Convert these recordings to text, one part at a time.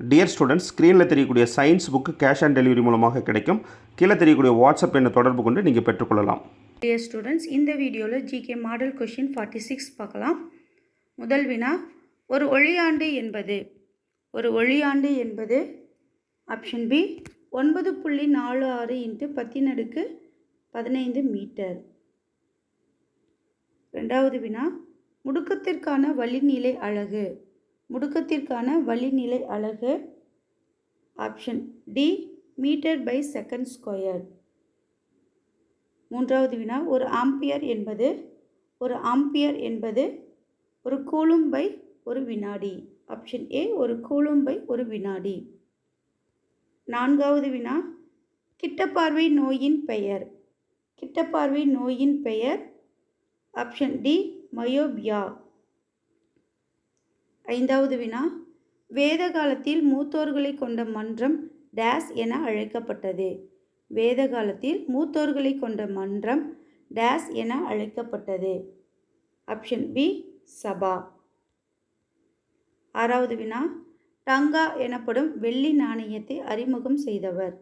Dear students ஸ்க்ரீனில் தெரியக்கூடிய science book cash on delivery மூலமாக கிடைக்கும். கீழே தெரியக்கூடிய வாட்ஸ்அப் எண்ணை தொடர்பு கொண்டு நீங்கள் பெற்றுக்கொள்ளலாம். டியர் ஸ்டூடெண்ட்ஸ் இந்த வீடியோவில் GK model question forty six பார்க்கலாம். முதல் வினா ஒரு ஒளியாண்டு என்பது. ஒரு ஒளியாண்டு என்பது ஆப்ஷன் பி ஒன்பது புள்ளி நாலு ஆறு இன்ட்டு பத்தினடுக்கு பதினைந்து மீட்டர். ரெண்டாவது வினா முடுக்கத்திற்கான வழிநிலை அழகு. முடுக்கத்திற்கான வழிநிலை அலகு option D metre by second square மூன்றாவது வினா ஒரு ஆம்பியர் என்பது ஒரு ஆம்பியர் என்பது ஒரு கூலும்பை ஒரு வினாடி. ஆப்ஷன் ஏ ஒரு கூலும்பை ஒரு வினாடி. நான்காவது வினா கிட்டப்பார்வை நோயின் பெயர். கிட்டப்பார்வை நோயின் பெயர். ஆப்ஷன் டி மயோபியா ஐந்தாவது வினா. வேத காலத்தில் மூத்தோர்களை கொண்ட மன்றம் டேஸ் என அழைக்கப்பட்டது. வேத காலத்தில் மூத்தோர்களை கொண்ட மன்றம் டேஸ் என அழைக்கப்பட்டது. Option B Sabha. ஆறாவது வினா. டங்கா எனப்படும் வெள்ளி நாணயத்தை அறிமுகம் செய்தவர்.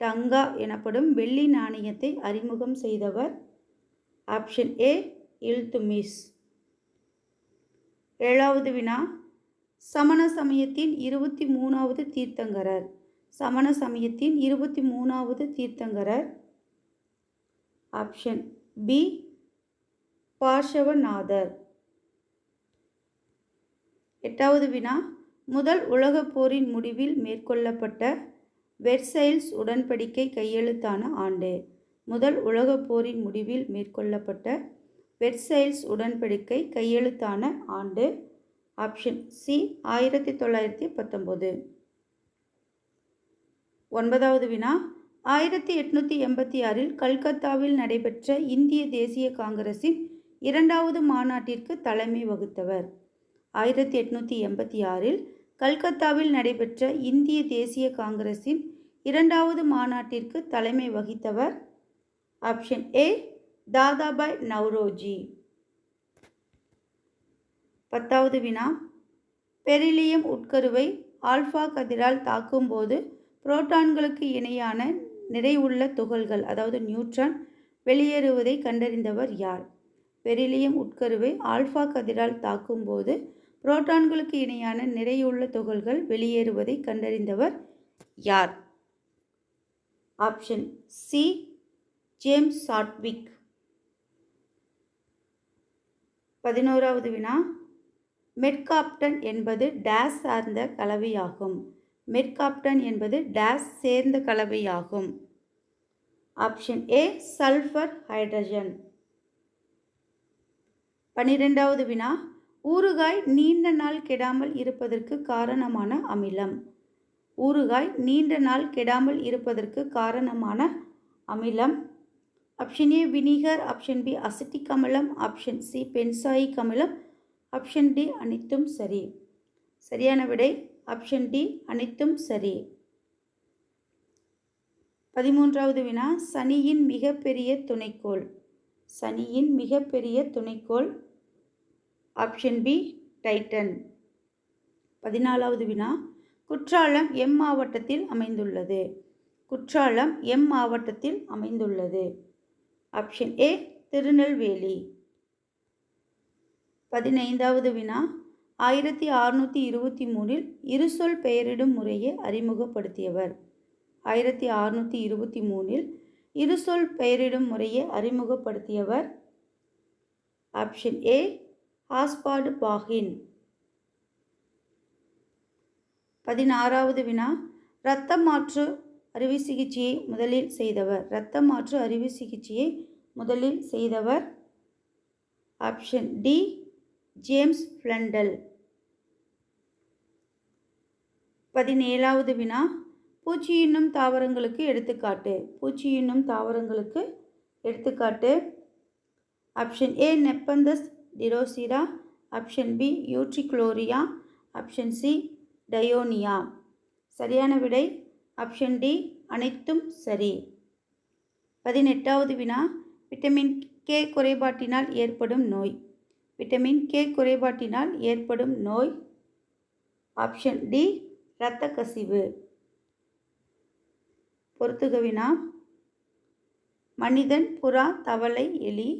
டங்கா எனப்படும் வெள்ளி நாணயத்தை அறிமுகம் செய்தவர். Option A Iltutmish. ஏழாவது வினா. சமண சமயத்தின் இருபத்தி மூணாவது தீர்த்தங்கரர். சமண சமயத்தின் இருபத்தி மூணாவது தீர்த்தங்கரர். Option B பார்ஷவநாதர். எட்டாவது வினா. முதல் உலகப் போரின் முடிவில் மேற்கொள்ளப்பட்ட வெர்சைல்ஸ் உடன்படிக்கை கையெழுத்தான ஆண்டு. முதல் உலகப் போரின் முடிவில் மேற்கொள்ளப்பட்ட வெர்சைல்ஸ் உடன்படிக்கை கையெழுத்தான ஆண்டு. ஆப்ஷன் சி ஆயிரத்தி தொள்ளாயிரத்தி பத்தொம்போது. ஒன்பதாவது வினா. ஆயிரத்தி எட்நூற்றி எண்பத்தி ஆறில் கல்கத்தாவில் நடைபெற்ற இந்திய தேசிய காங்கிரஸின் இரண்டாவது மாநாட்டிற்கு தலைமை வகுத்தவர். ஆயிரத்தி எட்நூற்றி எண்பத்தி ஆறில் கல்கத்தாவில் நடைபெற்ற இந்திய தேசிய காங்கிரஸின் இரண்டாவது மாநாட்டிற்கு தலைமை வகித்தவர். Option A Dadabhai Naoroji. பத்தாவது வினா. பெரிலியம் உட்கருவை ஆல்ஃபா கதிரால் தாக்கும்போது புரோட்டான்களுக்கு இணையான நிறைவுள்ள துகள்கள் அதாவது நியூட்ரான் வெளியேறுவதை கண்டறிந்தவர் யார்? பெரிலியம் உட்கருவை ஆல்ஃபா கதிரால் தாக்கும்போது புரோட்டான்களுக்கு இணையான நிறையுள்ள துகள்கள் வெளியேறுவதை கண்டறிந்தவர் யார்? Option C James Chadwick. பதினோராவது வினா. மெட்காப்டன் என்பது டேஸ் சார்ந்த கலவையாகும். மெட்காப்டன் என்பது டேஸ் சேர்ந்த கலவையாகும். Option A sulphur hydrogen. பன்னிரெண்டாவது வினா. ஊறுகாய் நீண்ட நாள் கெடாமல் இருப்பதற்கு காரணமான அமிலம். ஊறுகாய் நீண்ட நாள் கெடாமல் இருப்பதற்கு காரணமான அமிலம். Option A vinegar option B acetic அமிலம் ஆப்ஷன் சி பென்சாயிக் அமிலம் ஆப்ஷன் டி அனைத்தும் சரி. சரியான விடை. ஆப்ஷன் டி அனைத்தும் சரி. பதிமூன்றாவது வினா சனியின் மிகப்பெரிய துணைக்கோள். சனியின் மிகப்பெரிய துணைக்கோள். ஆப்ஷன் பி டைட்டன் பதினாலாவது வினா குற்றாலம் எம் மாவட்டத்தில் அமைந்துள்ளது. குற்றாலம் எம் மாவட்டத்தில் அமைந்துள்ளது. Option A Tirunelveli. பதினைந்தாவது வினா ஆயிரத்தி அறுநூற்றி இருபத்தி மூணில் இருசொல் பெயரிடும் முறையை அறிமுகப்படுத்தியவர். ஆயிரத்தி அறுநூற்றி இருபத்தி மூணில் இருசொல் பெயரிடும் முறையை அறிமுகப்படுத்தியவர் ஆப்ஷன் ஏ ஹாஸ்பாடு பாகின். பதினாறாவது வினா இரத்த மாற்று அறுவை சிகிச்சையை முதலில் செய்தவர். இரத்த மாற்று அறுவை சிகிச்சையை முதலில் செய்தவர். Option D James Blundell. பதினேழாவது வினா. பூச்சி இன்னும் தாவரங்களுக்கு எடுத்துக்காட்டு. பூச்சி இன்னும் தாவரங்களுக்கு எடுத்துக்காட்டு. Option A Nepenthes Drosera. Option B Utricularia. Option C Dionaea. சரியான விடை ஆப்ஷன் டி அனைத்தும் சரி. பதினெட்டாவது வினா விட்டமின் கே குறைபாட்டினால் ஏற்படும் நோய். விட்டமின் கே குறைபாட்டினால் ஏற்படும் நோய். ஆப்ஷன் டி இரத்த கசிவு. பொறுத்துகவினா மனிதன் புறா தவளை எலி.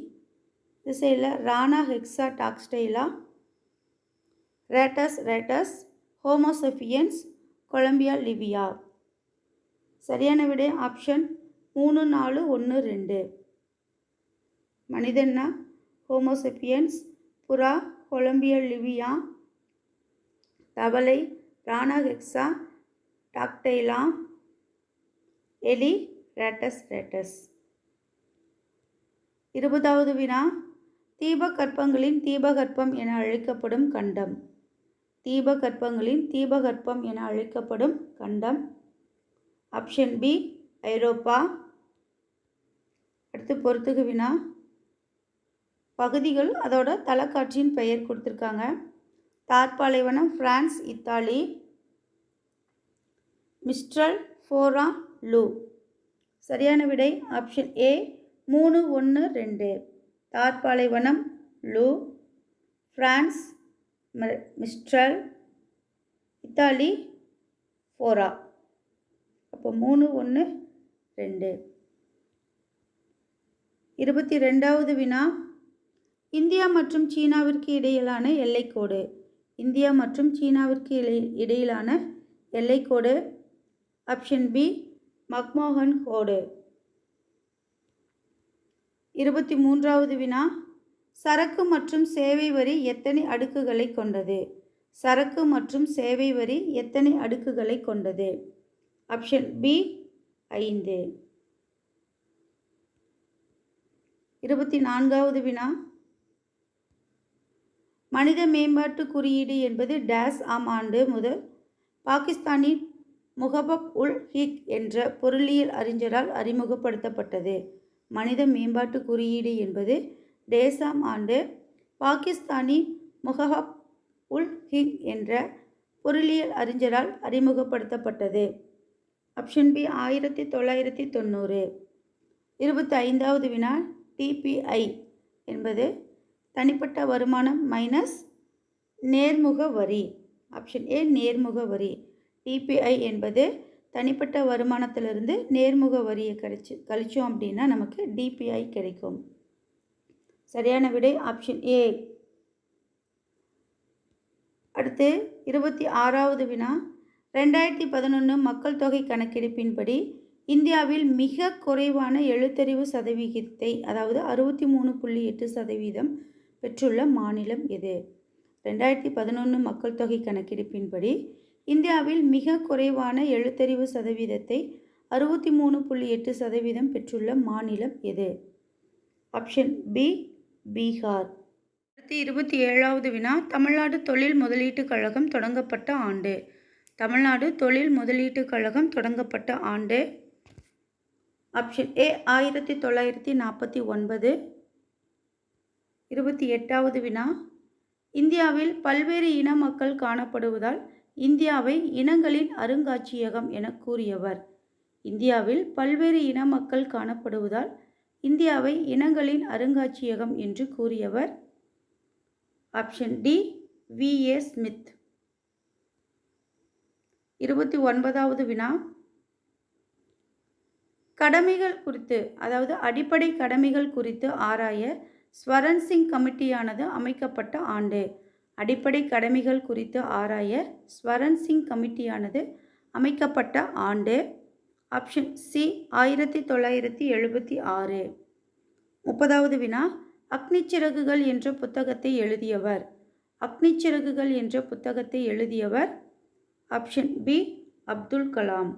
திசையில் Rana hexadactyla Rattus rattus Homo sapiens Columbia livia சரியான விடை ஆப்ஷன் மூணு நாலு ஒன்று ரெண்டு. மனிதன்னா ஹோமோசெப்பியன்ஸ் புறா கொலம்பிய லிவியா தவளை ராணாஹெக்ஸா டாக்டைலா எலி ரேட்டஸ் ரேட்டஸ். இருபதாவது வினா தீபகற்பங்களின் தீபகற்பம் என அழைக்கப்படும் கண்டம். தீபகற்பங்களின் தீபகற்பம் என அழைக்கப்படும் கண்டம். ஆப்ஷன் பி ஐரோப்பா. அடுத்து பொறுத்துக்கு வினா. பகுதிகள் அதோட தலைக்காட்சியின் பெயர் கொடுத்துருக்காங்க. தார்பாலைவனம் பிரான்ஸ் இத்தாலி. மிஸ்ட்ரல் ஃபோரா லூ சரியான விடை ஆப்ஷன் ஏ மூணு ஒன்று ரெண்டு. தார்பாலைவனம் லூ ஃப்ரான்ஸ் மிஸ்ட்ரல் இத்தாலி ஃபோரா அப்போ மூணு ஒன்று ரெண்டு. இருபத்தி ரெண்டாவது வினா. இந்தியா மற்றும் சீனாவிற்கு இடையிலான எல்லைக்கோடு. இந்தியா மற்றும் சீனாவிற்கு இடை இடையிலான எல்லைக்கோடு. ஆப்ஷன் பி மக்மோகன் கோடு. இருபத்தி மூன்றாவது வினா. சரக்கு மற்றும் சேவை வரி எத்தனை அடுக்குகளை கொண்டது? சரக்கு மற்றும் சேவை வரி எத்தனை அடுக்குகளை கொண்டது? ஆப்ஷன் பி ஐந்து. இருபத்தி நான்காவது வினா. மனித மேம்பாட்டு குறியீடு என்பது டேஸ் ஆம் ஆண்டு முதல் பாகிஸ்தானின் முகபப் உல் ஹிக் என்ற பொருளியல் அறிஞரால் அறிமுகப்படுத்தப்பட்டது. மனித மேம்பாட்டு குறியீடு என்பது டேசாம் ஆண்டு பாகிஸ்தானின் முகஹப் உல் ஹிக் என்ற பொருளியல் அறிஞரால் அறிமுகப்படுத்தப்பட்டது. ஆப்ஷன் பி ஆயிரத்தி தொள்ளாயிரத்தி தொண்ணூறு. இருபத்தி ஐந்தாவது வினா டிபிஐ என்பது தனிப்பட்ட வருமானம் மைனஸ் நேர்முக வரி. ஆப்ஷன் ஏ நேர்முக வரி. டிபிஐ என்பது தனிப்பட்ட வருமானத்திலிருந்து நேர்முக வரியை கழிச்சு கழிச்சோம் அப்படின்னா நமக்கு டிபிஐ கிடைக்கும். சரியான விடை ஆப்ஷன் ஏ அடுத்து இருபத்தி ஆறாவது வினா ரெண்டாயிரத்தி பதினொன்று மக்கள் தொகை கணக்கெடுப்பின்படி இந்தியாவில் மிக குறைவான எழுத்தறிவு சதவிகிதத்தை அதாவது அறுபத்தி மூணு புள்ளி எட்டு சதவீதம் பெற்றுள்ள மாநிலம் எது? ரெண்டாயிரத்தி பதினொன்று மக்கள் தொகை கணக்கெடுப்பின்படி இந்தியாவில் மிக குறைவான எழுத்தறிவு சதவீதத்தை அறுபத்தி மூணு புள்ளி எட்டு சதவீதம் பெற்றுள்ள மாநிலம் எது? Option B Bihar. அடுத்து இருபத்தி ஏழாவது வினா தமிழ்நாடு தொழில் முதலீட்டுக் கழகம் தொடங்கப்பட்ட ஆண்டு. தமிழ்நாடு தொழில் முதலீட்டுக் கழகம் தொடங்கப்பட்ட ஆண்டு. ஆப்ஷன் ஏ ஆயிரத்தி தொள்ளாயிரத்தி நாற்பத்தி ஒன்பது. இருபத்தி எட்டாவது வினா. இந்தியாவில் பல்வேறு இன மக்கள் காணப்படுவதால் இந்தியாவை இனங்களின் அருங்காட்சியகம் என கூறியவர். இந்தியாவில் பல்வேறு இன மக்கள் காணப்படுவதால் இந்தியாவை இனங்களின் அருங்காட்சியகம் என்று கூறியவர். Option D V A Smith. இருபத்தி ஒன்பதாவது வினா. கடமைகள் குறித்து அதாவது அடிப்படை கடமைகள் குறித்து ஆராய ஸ்வரன் சிங் கமிட்டியானது அமைக்கப்பட்ட ஆண்டு. அடிப்படை கடமைகள் குறித்து ஆராய ஸ்வரன் சிங் கமிட்டியானது அமைக்கப்பட்ட ஆண்டு. ஆப்ஷன் சி ஆயிரத்தி தொள்ளாயிரத்தி எழுபத்தி ஆறு. முப்பதாவது வினா. அக்னிச்சிறகுகள் என்ற புத்தகத்தை எழுதியவர். அக்னி சிறகுகள் என்ற புத்தகத்தை எழுதியவர் ஆப்ஷன் பி அப்துல் கலாம்